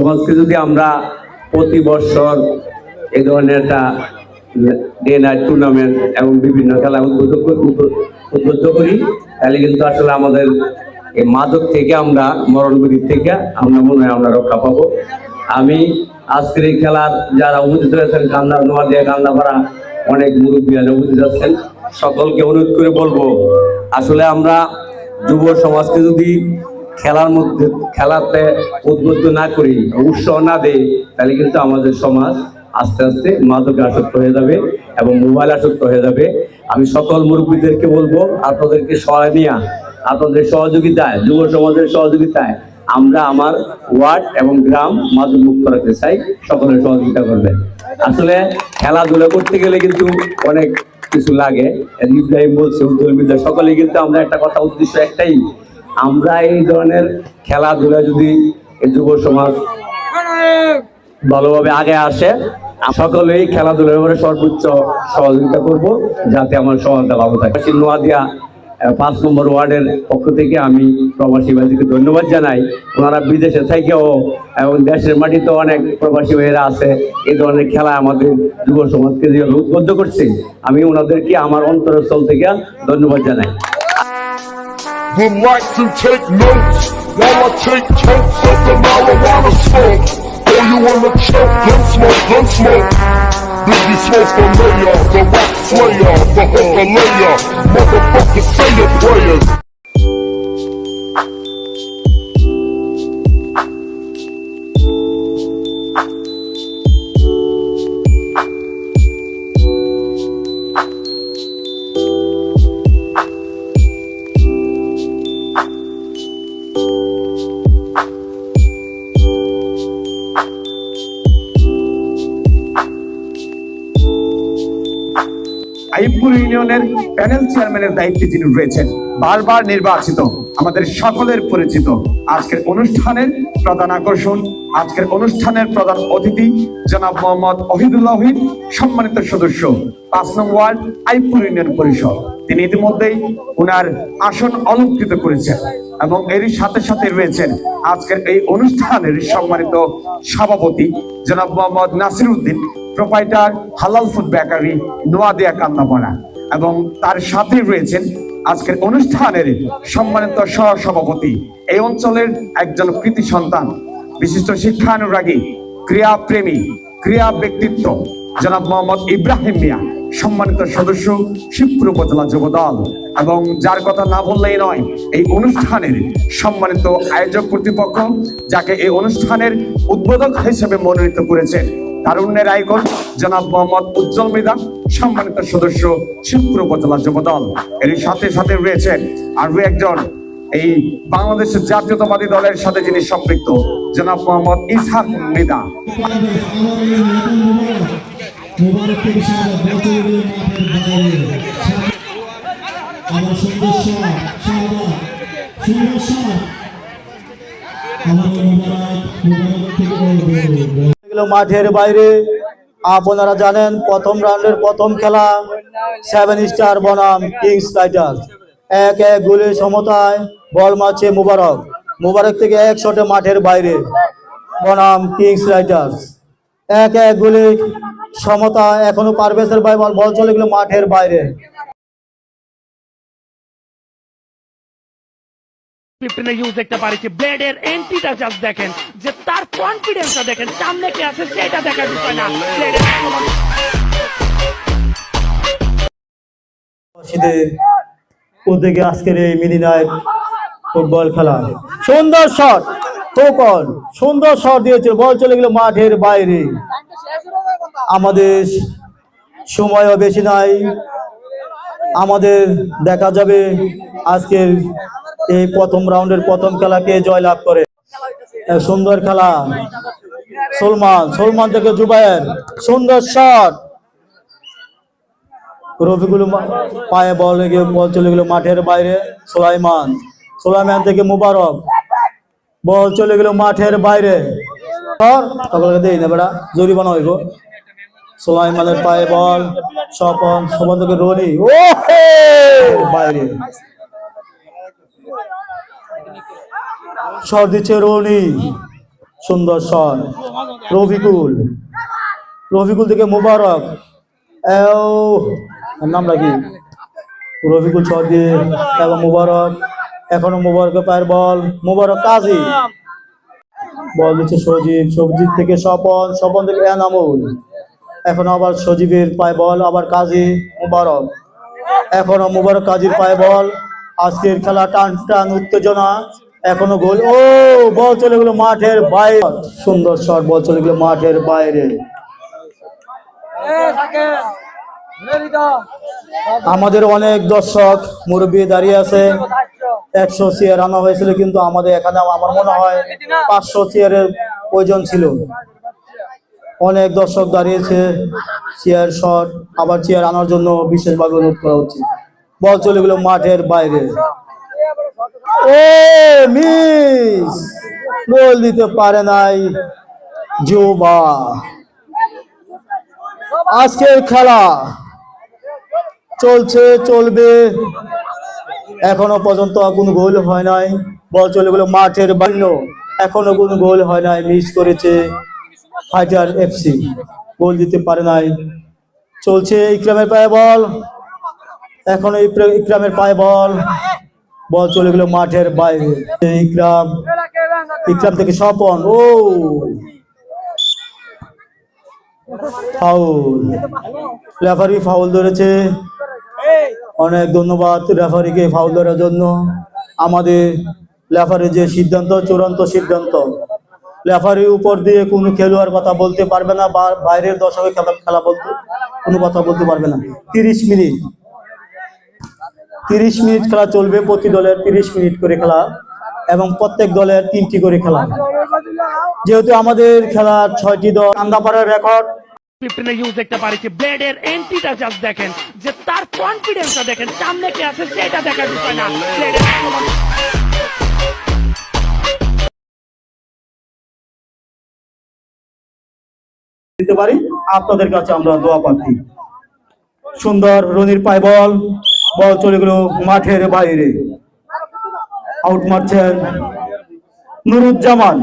সমাজকে যদি আমরা প্রতি বছর এই ধরনের একটা ডে নাইট টুর্নামেন্ট এবং বিভিন্ন খেলা উদ্বুদ্ধ উদ্বুদ্ধ- করি, তাহলে কিন্তু আসলে আমাদের এই মাদক থেকে আমরা মরণবিধির থেকে আমরা মনে হয় আমরা রক্ষা পাবো। আমি আজকের এই খেলার যারা উপস্থিত হয়েছেন কান্দা নোয়াদিয়া, কান্দাপাড়া, অনেক মুরব্বীরা উপস্থিত আছেন, সকলকে অনুরোধ করে বলব, আসলে আমরা যুব সমাজকে যদি খেলার মধ্যে খেলাতে উদ্বুদ্ধ না করি, উৎসাহ না দেই, তাহলে কিন্তু আমাদের সমাজ আস্তে আস্তে মাদকে আসক্ত হয়ে যাবে এবং মোবাইল আসক্ত হয়ে যাবে। আমি সকল মুরব্বীদেরকে বলব, আপনাদেরকে সহায় নিয়ে, আপনাদের সহযোগিতায়, যুব সমাজের সহযোগিতায় আমরা আমার ওয়ার্ড এবং গ্রাম মাদক মুক্ত রাখতে চাই, সকলের সহযোগিতা করবেন। আসলে খেলাধুলা করতে গেলে কিন্তু অনেক কিছু লাগে। ইব্রাহিম বলছে, উজ্জ্বল বিদ্যা। সকলে কিন্তু আমরা একটা কথা, উদ্দেশ্য একটাই আমরা এই ধরনের খেলাধুলা যদি এই যুব সমাজ ভালোভাবে আগে আসে, সকলেই খেলাধুলার ব্যাপারে সর্বোচ্চ সহযোগিতা করব যাতে আমার সমাজটা ভালো থাকে। নোয়াদিয়া পাঁচ নম্বর ওয়ার্ডের পক্ষ থেকে আমি প্রবাসী ভাইদেরকে ধন্যবাদ জানাই। ওনারা বিদেশে থেকেও এবং দেশের মাটিতে অনেক প্রবাসী ভাইয়েরা আছে, এই ধরনের খেলা আমাদের যুব সমাজকে উদ্বুদ্ধ করছে, আমি ওনাদেরকে আমার অন্তরস্থল থেকে ধন্যবাদ জানাই। Like to take notes while I take totes of the marijuana smoke. Oh, you wanna choke? Gun smoke, gun smoke. Biggie smoke the mayor, the rock slayer, the hooker layer. Motherfucker, say your prayers. চেয়ারম্যানের দায়িত্বে যিনি রয়েছেন, বারবার নির্বাচিত, আমাদের সকলের পরিচিত, আজকের অনুষ্ঠানের প্রধান আকর্ষণ, আজকের অনুষ্ঠানের প্রধান অতিথি জনাব মোহাম্মদ অহিদুল্লাহ সম্মানিত সদস্য, পাঁচ নং ওয়ার্ড আইবপুর ইউনিয়ন পরিষদ। তিনি ইতিমধ্যেই উনার আসন অলঙ্কৃত করেছেন এবং এরই সাথে সাথে রয়েছেন আজকের এই অনুষ্ঠানের সম্মানিত সভাপতি জনাব Mohammad Nasir Uddin proprietor Halal food bakery Noadia Kandapara. এবং তার সাথে রয়েছেন আজকের অনুষ্ঠানের সম্মানিত সহ সভাপতি এই অঞ্চলের একজন কৃতি সন্তান, বিশিষ্ট শিক্ষানুরাগী ক্রিয়া প্রেমী ক্রিয়া ব্যক্তিত্ব, জনাব মোহাম্মদ ইব্রাহিম মিয়া, সম্মানিত সদস্য, শিবপুর উপজেলা যুবদল এবং যার কথা না বললেই নয়, এই অনুষ্ঠানের সম্মানিত আয়োজক কর্তৃপক্ষ, যাকে এই অনুষ্ঠানের উদ্বোধক হিসেবে মনোনীত করেছেন তারুণ্যের আইকন জনাব মোহাম্মদ উজ্জ্বল মৃদা সম্মানিত সদস্য শিবপুর উপজেলা যুবদল এর সাথে সাথে রয়েছে আরও একজন এই বাংলাদেশের জাতীয়তাবাদী দলের সাথে যিনি সম্পৃক্ত জনাব মোহাম্মদ ইসহাক মৃদা মাঠের বাইরে আপনারা জানেন প্রথম রাউন্ডের প্রথম খেলা সেভেন স্টার বনাম কিংস রাইডার্স এক এক গোলের সমতায় বল মারছে মুবারক। মুবারক থেকে এক শটে মাঠের বাইরে বনাম কিংস রাইডার্স এক এক গোলে সমতা এখনও বাই বল চলে গেল মাঠের বাইরে। ফিফটিনে ইউজ দেখতে পারিছি। ব্লেডের এন্ট্রিটা জাস্ট দেখেন। যে তার কনফিডেন্সটা দেখেন। সামনে কে আছে সেটা দেখার বিষয় না। ব্লেডের উদ্যোগে আজকের এই নাইট ফুটবল খেলা। সুন্দর শট কোপন সুন্দর শট দিয়েছে। বল চলে গেল মাঠের বাইরে। আমাদের সময়ও বেশি নাই। আমাদের দেখা যাবে আজকের এই প্রথম রাউন্ডের প্রথম খেলাকে জয়লাভ করে? সুন্দর খেলা। সলমান সলমান থেকে জুবায়ের। সুন্দর শট রফিকুল পায়ে বল লেগে বল চলে গেল মাঠের বাইরে সোলাইমান। সোলাইমান থেকে মুবারক। বল চলে গেল মাঠের বাইরে। দেই না বেড়া, জরিমানা হইব। সোলাইমানের পায়ে বল স্বপন স্বপন থেকে রনি ও বাইরে। শট দিচ্ছে রনি। সুন্দর শট রফিকুল রফিকুল থেকে মুবারক। নামটা কি? রফিকুল শট দিয়ে এবং মুবারক। এখনও মুবারকের পায়ের বল। মুবারক কাজী। বল দিচ্ছে সজীব। সজীব থেকে স্বপন। স্বপন থেকে এনামুল। এখন আবার সজীবের পায়ে বল, আবার কাজী মুবারক। এখনও মুবারক কাজীর পায়ে বল। আজকের খেলা টান টান উত্তেজনা। এখনও গোল। ও, বল চলে গেলো মাঠের বাইরে। সুন্দর শট বল চলে গেলো মাঠের বাইরে। আমাদের অনেক দর্শক, মুরব্বী দাঁড়িয়ে আছে। একশো চেয়ার আনা হয়েছিল, কিন্তু আমাদের এখানে আমার মনে হয় পাঁচশো চেয়ারের প্রয়োজন ছিল। অনেক দর্শক দাঁড়িয়েছে চেয়ার শট আবার চেয়ার আনার জন্য বিশেষভাবে অনুরোধ করা উচিত। বল চলে গেল মাঠের বাইরে। ও মিস গোল দিতে পারে নাই জোবা আজকের খেলা চলছে, চলবে। এখনও পর্যন্ত কোনো গোল হয় নাই। বল চলে গেল মাঠের বান্য এখনও কোনো গোল হয় নাই, মিস করেছে ফাইটার এফসি গোল দিতে পারে নাই। চলছে ইকরামের পায়ে বল। এখনও ইকরা- ইকরামের পায়ে বল। বল চলে গেল মাঠের বাইরে। ইকরাম ইকরাম থেকে স্বপন, ও। ফাউল রেফারি ফাউল ধরেছে। অনেক ধন্যবাদ রেফারিকে ফাউল ধরার জন্য। আমাদের রেফারির যে সিদ্ধান্ত, চূড়ান্ত সিদ্ধান্ত। রেফারির উপর দিয়ে কোনো খেলোয়াড় কথা বলতে পারবে না, বা বাইরের দর্শকের খেলা খেলা বলতে কোনো কথা বলতে পারবে না। তিরিশ মিনিট। তিরিশ মিনিট খেলা চলবে প্রতি দলের তিরিশ মিনিট করে খেলা এবং প্রত্যেক দলের তিনটি করে খেলা। যেহেতু আমাদের খেলা ছয়টি দল আন্দাপাড়ার রেকর্ড ফিফটিনে ইউজ দেখতে পারিছি ব্লেডের এন্ট্রিটা জাস্ট দেখেন যে তার কনফিডেন্সটা দেখেন সামনে কে আছে সেটা দেখার বিষয় না। দিতে পারি। আপনাদের কাছে আমরা দোয়া প্রার্থী। সুন্দর রনির পায় বল। বল চলে গেল মাঠের বাইরে। আউট মারছেন নুরুজ্জামান।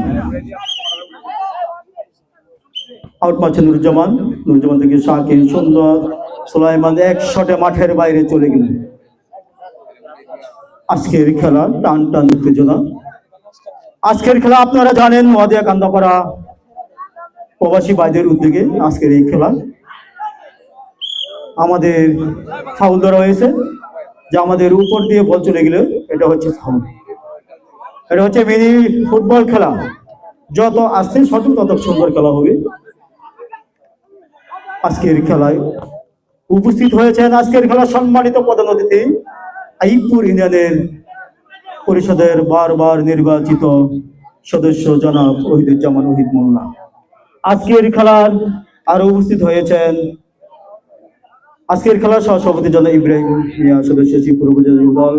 আউট মারছেন নুরুজ্জামান। নুরুজ্জামান থেকে শাকিল, সুন্দর। সুলাইমান এক শটে মাঠের বাইরে চলে গেল। আজকের খেলা টান টান উত্তেজনা। আজকের খেলা আপনারা জানেন, মহাদিয়া কান্দাপাড়া প্রবাসী ভাইদের উদ্যোগে আজকের এই খেলা। আমাদের ফাউল ধরা হয়েছে। যে আমাদের উপর দিয়ে বল চলে গেলে এটা হচ্ছে এটা হচ্ছে মিনি ফুটবল খেলা। যত আসছে সঠিক তত সুন্দর খেলা হবে। আজকের খেলায় উপস্থিত হয়েছেন আজকের খেলা সম্মানিত প্রধান অতিথি, আইপুর ইউনিয়নের পরিষদের বারবার নির্বাচিত সদস্য জনাব ওহিদুজ্জামান ওহিদ মোল্লা। আজকের খেলার আরও উপস্থিত হয়েছেন আজকের খেলার সহসভাপতি জন ইব্রাহিম মিয়া সদস্য শ্রীপুর উপজেলা যুব দল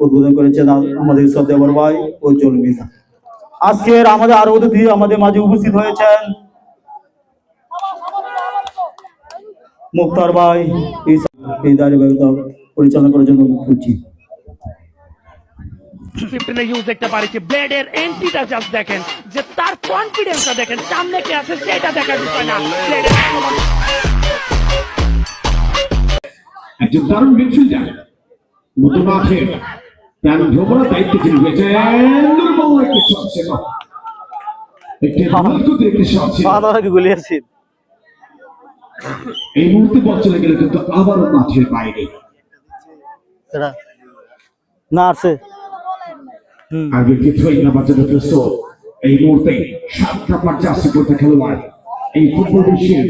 উদ্বোধন করেছেন আমাদের শ্রদ্ধেবর ভাই উজ্জ্বল মিনা। আজকের আমাদের আরও অতিথি আমাদের মাঝে উপস্থিত হয়েছেন মুক্তার ভাই এই- দাঁড়িয়ে পরিচালনা করার জন্য করছি দেখতে পারিছি ব্লেডের এন্ট্রিটা জাস্ট দেখেন, যে তার কনফিডেন্সটা দেখেন, সামনে কে আছে সেটা দেখার বিষয় না। একজন দারুণ মিডফিল্ডার নতুন মাঠে প্রাণ ভ্রমণের দায়িত্ব তিনি রয়েছেন দুর্বল একটি শট ছিল। একটি মালকুতি একটি শট ছিল এই মুহূর্তে বল চলে গেলে কিন্তু আবারও মাঠের বাইরে। না আছে। আর নাম্বার জন্য প্রস্তুত এই মুহূর্তে সাত নাম্বার জার্সি পড়তে খেলোয়াড়। এই ফুটবল বিশ্বের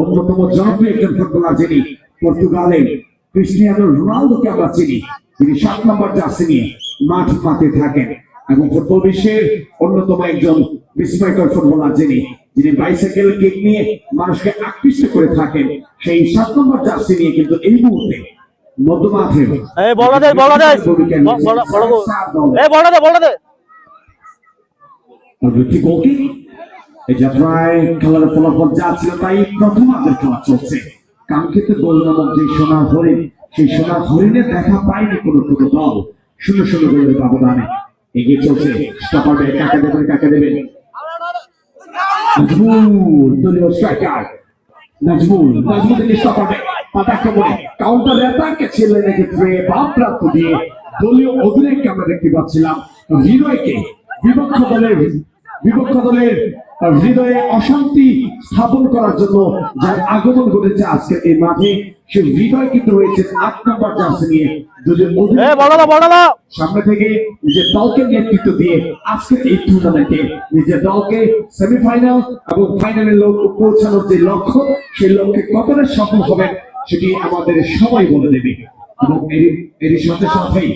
অন্যতম জনপ্রিয় একজন ফুটবলার যিনি পর্তুগালের ক্রিস্টিয়ানো রোনালদোকে আমরা চিনি। তিনি সাত নম্বর জার্সি নিয়ে মাঠ পাতে থাকেন এবং ফুটবল বিশ্বের অন্যতম একজন বিস্ময়কর ফুটবলার যিনি যিনি বাইসাইকেল কিক নিয়ে মানুষকে আকৃষ্ট করে থাকেন। সেই সাত নম্বর জার্সি নিয়ে কিন্তু এই মুহূর্তে মধ্যমাঠে এই যাত্রায় খেলার ফলাফল যা ছিল তাই প্রথমার্ধের খেলা চলছে। কাঙ্ক্ষিত গোল নামক যে সোনার হরিণ, সেই সোনার হরিণের দেখা পায়নি কোনো কোনো দল। শূন্য শূন্য গোলের ব্যবধানে এগিয়ে চলছে। স্টপার কাকে দেবেন কাকে দেবেন? নাজমুল দলীয় স্ট্রাইকার নাজমুল নাজমুল থেকে স্টপারে পাতাক্রমণে কাউন্টার দিয়ে। দলীয় অধিনায়ককে আমরা দেখতে পাচ্ছিলাম। হৃদয়কে বিপক্ষ দলের বিপক্ষ দলের হৃদয়ে অশান্তি স্থাপন করার জন্য যার আগমন ঘটেছে আজকে এই মাঠে সে হৃদয় কিন্তু রয়েছে আট নম্বর জার্সি নিয়ে। সামনে থেকে নিজের দলকে নেতৃত্ব দিয়ে আজকের এই টুর্নামেন্টে নিজের দলকে সেমিফাইনাল এবং ফাইনালে লোক পৌঁছানোর যে লক্ষ্য সেই লক্ষ্যে কতটা সফল হবেন সেটি আমাদের সবাই বলে দেবে। এবং এর- সাথে সাথেই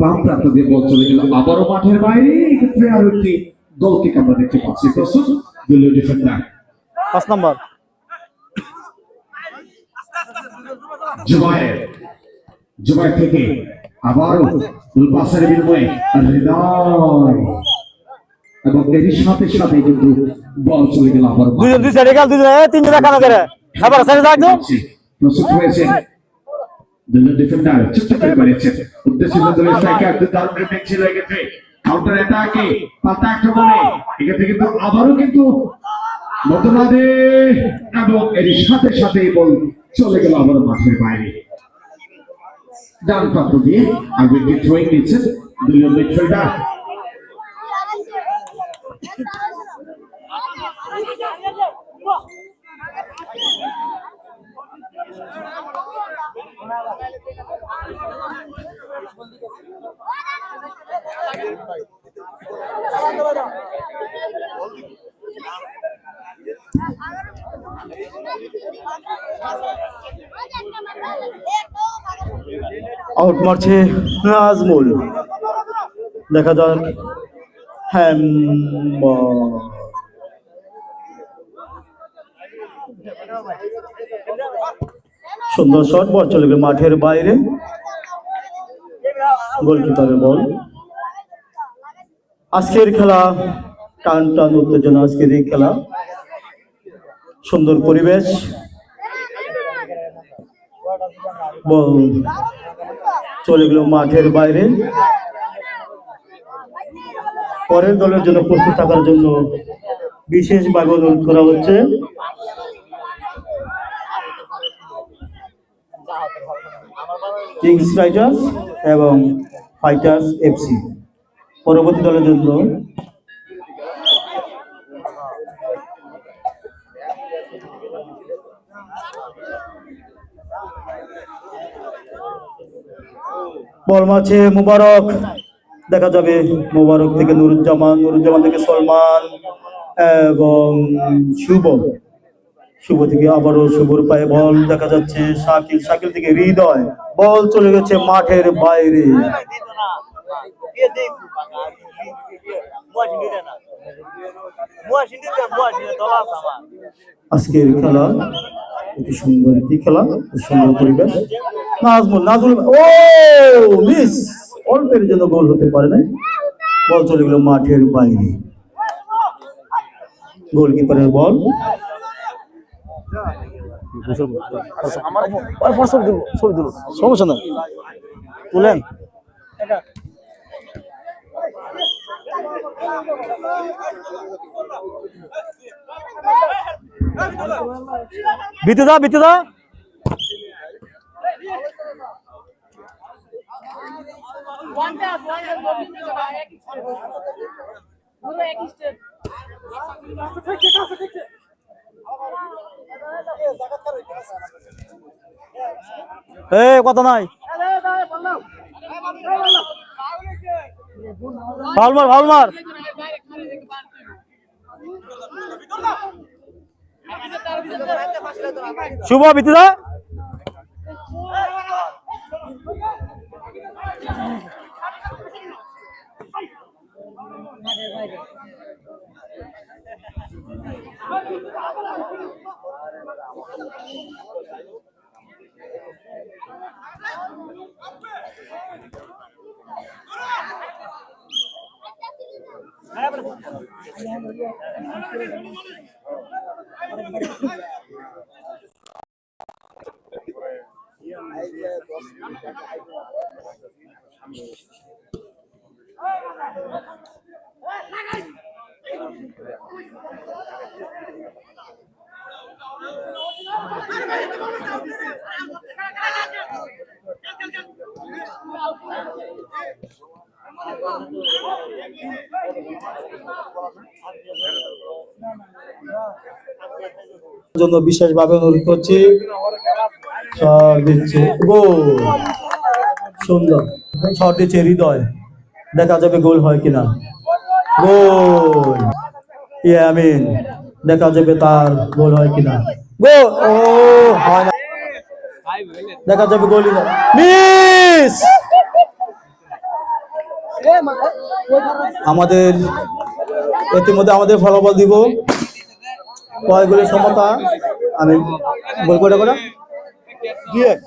বাম প্রান্ত দিয়ে বল চলে গেল। আবারও মাঠের বাইরে। এক্ষেত্রে আরও একটি দলকে আমরা দেখতে পাচ্ছি। প্রস্তুত? দলীয় ডিফেন্ডার পাঁচ নম্বর। জুবায়ের। জুবায়ের থেকে আবারও পাসের বিনিময়ে হৃদয়। এবং এরই সাথে সাথে কিন্তু বল চলে গেল আবার দুজন দুই সাইডে গেল দুজন তিনজন করে। সাইডে প্রস্তুত হয়েছে। দুজন ডিফেন্ডার করে করেছেন উদ্দেশ্য দলের স্ট্রাইকার দারুণ রেফেক্ট ছিল এক্ষেত্রে। কাউন্টার অ্যাটাকে পাল্টা আক্রমণে এক্ষেত্রে কিন্তু আবারও কিন্তু মতবাদে এবং এর সাথে সাথে বল চলে গেল আবার মাঠের বাইরে। ডান প্রান্ত দিয়ে আগে একটি থ্রোয়িং নিচ্ছেন দলীয় মিডফিল্ডার আউট মারছে নাজমুল। দেখা যাক। হ্যাম সুন্দর শট, বল চলে গেল মাঠের বাইরে। গোলকিপারের বল। আজকের খেলা টান টান উত্তেজনা, আজকের এই খেলা। সুন্দর পরিবেশ। বল চলে গেল মাঠের বাইরে। পরের দলের জন্য প্রস্তুত থাকার জন্য বিশেষভাবে অনুরোধ করা হচ্ছে। কিংস রাইটার্স এবং ফাইটার্স এফসি পরবর্তী দলের জন্য বল মারছে মুবারক। দেখা যাবে মুবারক থেকে নুরুজ্জামান নুরুজ্জামান থেকে সলমান এবং শুভ শুভ থেকে আবারও শুভর পায়ে বল দেখা যাচ্ছে। শাকিল শাকিল থেকে হৃদয়। বল চলে গেছে মাঠের বাইরে। আজকের খেলা অতি সুন্দর একটি খেলা সুন্দর পরিবেশ। নাজমুল নাজমুল, ও, মিস! অল্পের জন্য গোল হতে পারে না বল চলে গেল মাঠের বাইরে। গোলকিপারের বল। সমস্যা নাই তুলেন বিতে দা বিতে দা এ কথা নাই। ফাউল মার ফাউল মার। শুভ বিতে জন্য বিশেষভাবে অনুরোধ করছি শট দিচ্ছে। গোল। সুন্দর। শট দিচ্ছে হৃদয়। দেখা যাবে গোল হয় কিনা। গোল। ইয়ামিন, দেখা যাবে তার গোল হয় কিনা। গোল। ও, হয় না। দেখা যাবে গোলই না মিস! আমাদের, ইতিমধ্যে আমাদের ফলাফল দিব। কয় গোলের সমতা। আমি বল কটা কটা দুই এক।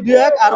দুই এক আর